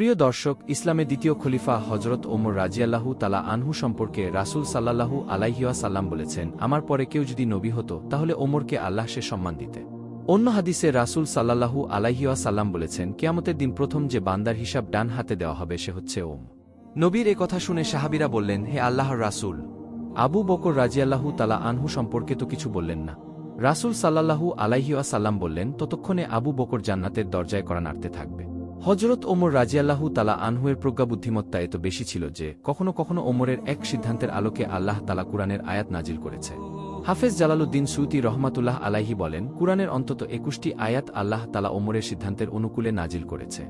প্রিয় দর্শক, ইসলামের দ্বিতীয় খলিফা হজরত ওমর রাজিয়াল্লাহু তালা আনহু সম্পর্কে রাসূল সাল্লাল্লাহু আলাইহিয়া সাল্লাম বলেছেন, আমার পরে কেউ যদি নবী হতো, তাহলে ওমরকে আল্লাহ সে সম্মান দিতে। অন্য হাদিসে রাসূল সাল্লাল্লাহু আলাইহিয়া সাল্লাম বলেছেন, কেয়ামতের দিন প্রথম যে বান্দার হিসাব ডান হাতে দেওয়া হবে, সে হচ্ছে ওম। নবীর এ কথা শুনে সাহাবিরা বললেন, হে আল্লাহর রাসূল, আবু বকর রাজিয়াল্লাহু তালা আনহু সম্পর্কে তো কিছু বললেন না। রাসূল সাল্লাল্লাহু আলাইহিয়া সাল্লাম বললেন, ততক্ষণে আবু বকর জান্নাতের দরজায় করা নাড়তে থাকবে। হজরত ওমর রাজিয়াল্লাহু তালা আনহুয়ের প্রজ্ঞাবুদ্ধিমত্তা এত বেশি ছিল যে কখনো কখনো ওমরের এক সিদ্ধান্তের আলোকে আল্লাহ তালা কুরআনের আয়াত নাজিল করেছে। হাফেজ জালালুদ্দিন সুতি রহমাতুল্লাহ আলাহি বলেন, কুরআনের অন্তত একুশটি আয়াত আল্লাহ তালা ওমরের সিদ্ধান্তের অনুকূলে নাজিল করেছে।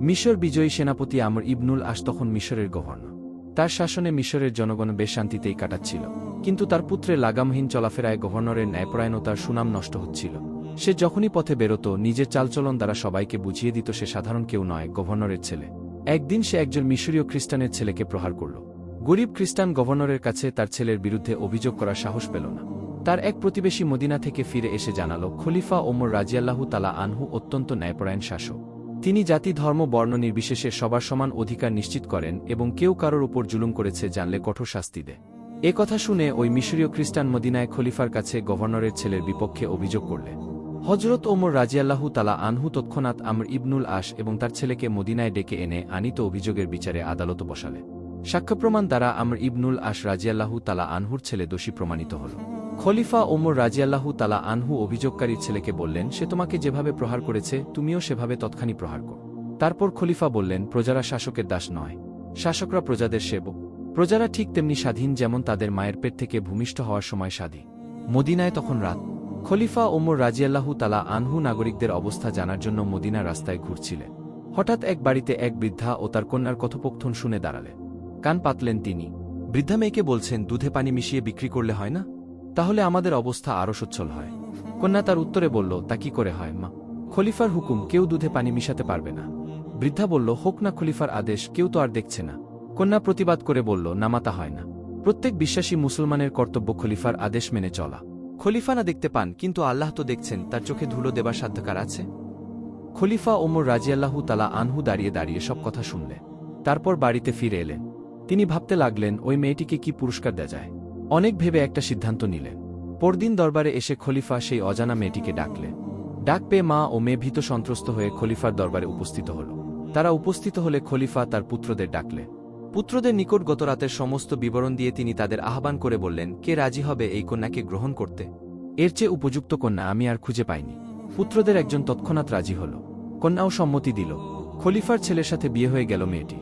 মিশর বিজয়ী সেনাপতি আমর ইবনুল আস তখন মিশরের গভর্নর। তার শাসনে মিশরের জনগণ বেশ শান্তিতেই কাটাচ্ছিল। কিন্তু তার পুত্রের লাগামহীন চলাফেরায় গভর্নরের ন্যায়পরায়ণতার সুনাম নষ্ট হচ্ছিল। সে যখনই পথে বেরোত, নিজের চালচলন দ্বারা সবাইকে বুঝিয়ে দিত সে সাধারণ কেউ নয়, গভর্নরের ছেলে। একদিন সে একজন মিশরীয় খ্রিস্টানের ছেলেকে প্রহার করল। গরিব খ্রিস্টান গভর্নরের কাছে তার ছেলের বিরুদ্ধে অভিযোগ করার সাহস পেল না। তার এক প্রতিবেশী মদিনা থেকে ফিরে এসে জানাল, খলিফা ওমর রাজিয়াল্লাহু তালা আনহু অত্যন্ত ন্যায়পরায়ণ শাসক। তিনি জাতি, ধর্ম, বর্ণ নির্বিশেষে সবার সমান অধিকার নিশ্চিত করেন এবং কেউ কারোর উপর জুলুম করেছে জানলে কঠোর শাস্তি দেয়। এ কথা শুনে ওই মিশরীয় খ্রিস্টান মদিনায় খলিফার কাছে গভর্নরের ছেলের বিপক্ষে অভিযোগ করলেন হজরত ওমর রাজিয়াল্লাহু তালা আনহু তৎক্ষণাৎ আমর ইবনুল আশ এবং তার ছেলেকে মদিনায় ডেকে এনে আনিত অভিযোগের বিচারে আদালত বসালে। সাক্ষ্যপ্রমাণ দ্বারা আমর ইবনুল আশ রাজিয়াল্লাহু তালা আনহুর ছেলে দোষী প্রমাণিত হল। খলিফা ওমর রাজিয়াল্লাহু তালা আনহু অভিযোগকারীর ছেলেকে বললেন, সে তোমাকে যেভাবে প্রহার করেছে, তুমিও সেভাবে তৎখানি প্রহার কর। তারপর খলিফা বললেন, প্রজারা শাসকের দাস নয়। শাসকরা প্রজাদের সেবক। প্রজারা ঠিক তেমনি স্বাধীন যেমন তাদের মায়ের পেট থেকে ভূমিষ্ঠ হওয়ার সময় স্বাধীন। মদিনায় তখন রাত খলিফা ওমর রাজিয়াল্লাহু তালা আনহু নাগরিকদের অবস্থা জানার জন্য মদিনা রাস্তায় ঘুরছিলেন। হঠাৎ এক বাড়িতে এক বৃদ্ধা ও তার কন্যার কথোপকথন শুনে দাঁড়ালেন কান পাতলেন তিনি। বৃদ্ধা মেয়েকে বলছেন, দুধে পানি মিশিয়ে বিক্রি করলে হয় না? তাহলে আমাদের অবস্থা আরও সচ্ছল হয়। কন্যা তার উত্তরে বলল, তা কি করে হয়, মা? খলিফার হুকুম, কেউ দুধে পানি মিশাতে পারবে না। বৃদ্ধা বলল, হোক না খলিফার আদেশ, কেউ তো আর দেখছে না। কন্যা প্রতিবাদ করে বলল নামাতা হয় না। প্রত্যেক বিশ্বাসী মুসলমানের কর্তব্য খলিফার আদেশ মেনে চলা। খলিফা না দেখতে পান, কিন্তু আল্লাহ তো দেখছেন, তার চোখে ধুলো দেবার সাধ্যকার আছে। খলিফা ওমর রাজিয়াল্লাহু তালা আনহু দাঁড়িয়ে দাঁড়িয়ে সব কথা শুনলেন তারপর বাড়িতে ফিরে এলেন। তিনি ভাবতে লাগলেন, ওই মেয়েটিকে কি পুরস্কার দেয়া যায়? অনেক ভেবে একটা সিদ্ধান্ত নিলেন। পরদিন দরবারে এসে খলিফা সেই অজানা মেয়েটিকে ডাকলেন। ডাক পেয়ে মা ও মেয়ে ভীত সন্ত্রস্ত হয়ে খলিফার দরবারে উপস্থিত হল। তারা উপস্থিত হলে খলিফা তার পুত্রদের ডাকলেন পুত্রদের নিকট গত রাতের সমস্ত বিবরণ দিয়ে তিনি তাদের আহ্বান করে বললেন, কে রাজি হবে এই কন্যাকে গ্রহণ করতে? এর চেয়ে উপযুক্ত কন্যা আমি আর খুঁজে পাইনি। পুত্রদের একজন তৎক্ষণাৎ রাজি হল। কন্যাও সম্মতি দিল। খলিফার ছেলের সাথে বিয়ে হয়ে গেল মেয়েটি।